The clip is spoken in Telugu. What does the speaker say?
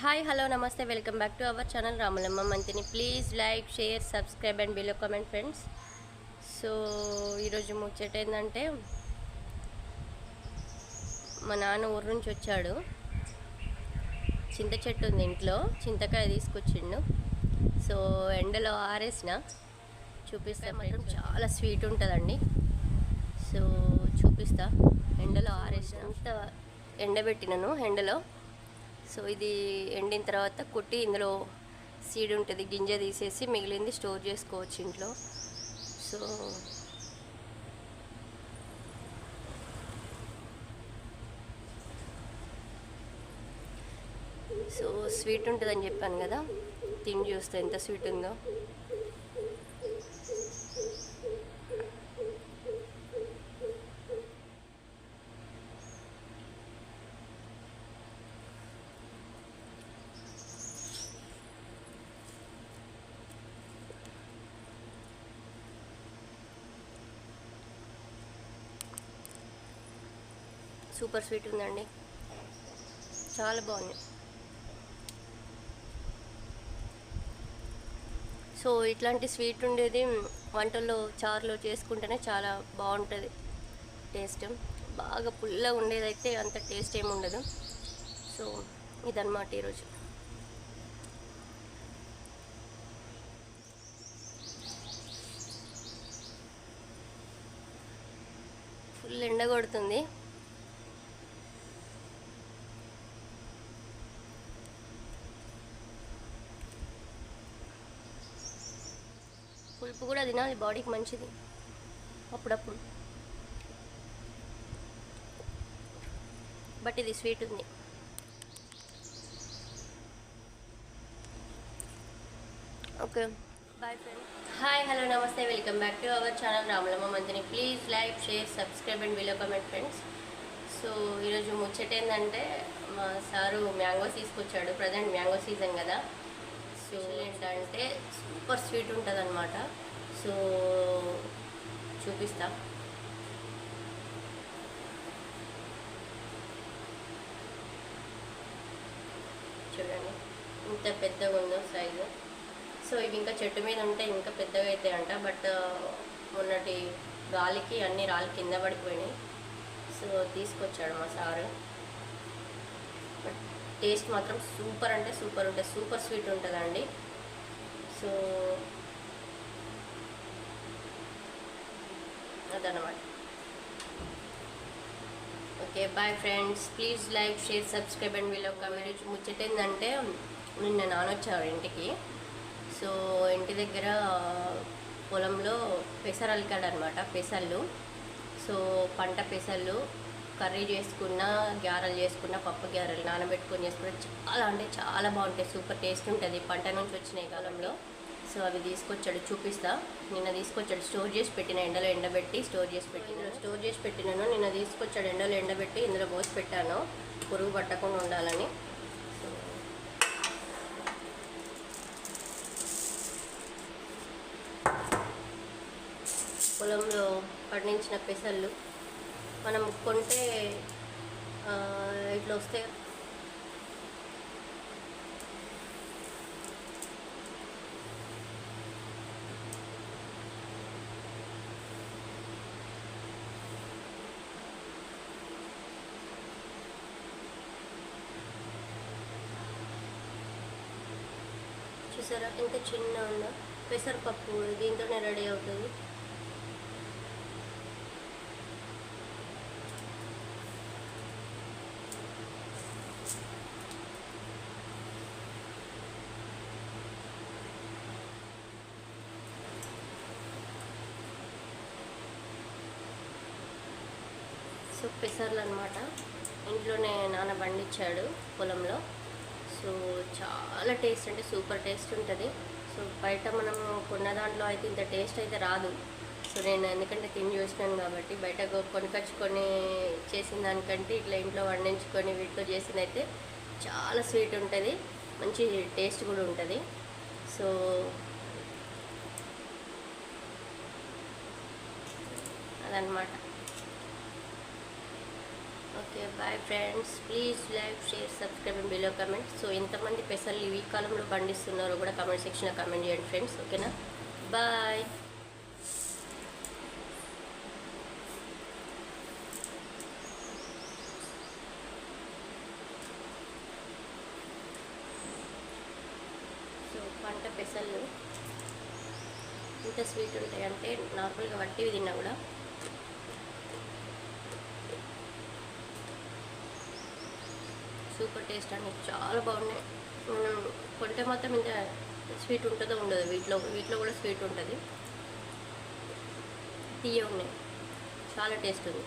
హాయ్ హలో నమస్తే. Welcome back to our channel Ramulamma Manthani. Please like share subscribe and below comment friends. So ఈరోజు ముచ్చట ఏంటంటే మా నాన్న ఊరు నుంచి వచ్చాడు. చింత చెట్టు ఉంది ఇంట్లో. చింతకాయ తీసుకొచ్చిండు. సో ఎండలో ఆరేసిన. చూపిస్తే మాత్రం చాలా స్వీట్ ఉంటుందండి. సో చూపిస్తా. ఎండలో ఆరేసిన అంత ఎండబెట్టినను. ఎండలో సో ఇది ఎండిన తర్వాత కుట్టి ఇందులో సీడ్ ఉంటుంది గింజ తీసేసి మిగిలింది స్టోర్ చేసుకోవచ్చు ఇంట్లో. సో సో స్వీట్ ఉంటుందని చెప్పాను కదా తిండి చూస్తే ఎంత స్వీట్ ఉందో. సూపర్ స్వీట్ ఉందండి. చాలా బాగుంది. సో ఇట్లాంటి స్వీట్ ఉండేది వంటల్లో చారులో చేసుకుంటేనే చాలా బాగుంటుంది టేస్ట్. బాగా పుల్లగా ఉండేదైతే అంత టేస్ట్ ఏమి ఉండదు. సో ఇదన్నమాట ఈరోజు. ఫుల్ ఎండ కొడుతుంది పులుపు కూడా తినాలి బాడీకి మంచిది. అప్పుడప్పుడు. బట్ ఇది స్వీట్ ఉంది. Okay. Bye friend hi hello నమస్తే. Welcome back to our channel Ramulamma Manthani please like share subscribe and below comment friends so ఈరోజు ముచ్చట ఏంటంటే మా సారు మ్యాంగోస్ తీసుకొచ్చాడు. ప్రజెంట్ మ్యాంగో సీజన్ కదా. సో ఏంటంటే సూపర్ స్వీట్ ఉంటుంది అనమాట సో చూపిస్తా. చూడండి. ఇంత పెద్దగా ఉందో సైజు. సో ఇవి ఇంకా చెట్టు మీద ఉంటే ఇంకా పెద్దగా అవుతాయంట బట్ మొన్నటి గాలికి అన్ని రాళ్ళు కింద పడిపోయినాయి. సో తీసుకొచ్చాడు మా సారు. టేస్ట్ మాత్రం సూపర్ అంటే సూపర్ ఉంటుంది సూపర్ స్వీట్ ఉంటుందండి. సో అదనమాట. Okay bye friends. Please like share subscribe and వీళ్ళు ఒక మీరు ముచ్చట ఏంటంటే నిన్న నానొచ్చారు ఇంటికి. సో ఇంటి దగ్గర పొలంలో పెసరు అలికాడు అనమాట పెసళ్ళు. సో పంట పెసళ్ళు కర్రీ చేసుకున్న గ్యారెలు చేసుకున్న పప్పు గ్యారెలు నానబెట్టుకొని చేసుకున్న చాలా అంటే చాలా బాగుంటాయి. సూపర్ టేస్ట్ ఉంటుంది. పంట నుంచి వచ్చిన కాలంలో. సో అవి తీసుకొచ్చాడు చూపిస్తా. నిన్న తీసుకొచ్చాడు స్టోర్ చేసి పెట్టిన ఎండలో ఎండబెట్టి స్టోర్ చేసి పెట్టిన. స్టోర్ చేసి పెట్టినాను నిన్న తీసుకొచ్చాడు ఎండలో ఎండబెట్టి ఇందులో పోసి పెట్టాను. పురుగు పట్టకుండా ఉండాలని. పొలంలో పండించిన పెసళ్ళు మనం కొంటే ఇట్లా వస్తే? చూసారా? ఎంత చిన్న ఉందో. పెసరపప్పు దీంతోనే రెడీ అవుతుంది. సో పెసర్లు అనమాట ఇంట్లోనే నాన్న పండించాడు పొలంలో. సో చాలా టేస్ట్ అంటే సూపర్ టేస్ట్ ఉంటుంది. సో బయట మనం కొన్న దాంట్లో అయితే ఇంత టేస్ట్ అయితే రాదు. సో నేను ఎందుకంటే తిని చూసినాను కాబట్టి బయట కొనుకొచ్చుకొని చేసిన దానికంటే ఇట్లా ఇంట్లో వండించుకొని వీటితో చేసింది అయితే చాలా స్వీట్ ఉంటుంది. మంచి టేస్ట్ కూడా ఉంటుంది. సో అదనమాట okay bye friends please like share subscribe and below comment so ఎంతమంది పెసలు ఈ కాలంలో పండిస్తున్నారో కూడా కమెంట్ సెక్షన్లో కమెంట్ చేయండి ఫ్రెండ్స్ ఓకేనా బాయ్ సో పంట పెసలు ఇంత స్వీట్ ఉంటాయి అంటే నార్మల్గా వట్టివి తిన్నా కూడా సూపర్ టేస్ట్ అండి చాలా బాగున్నాయి. మనం కొంటే మాత్రం ఇంత స్వీట్ ఉంటుందో ఉండదు. వీటిలో వీటిలో కూడా స్వీట్ ఉంటుంది. తీయ ఉన్నాయి చాలా టేస్ట్ ఉంది.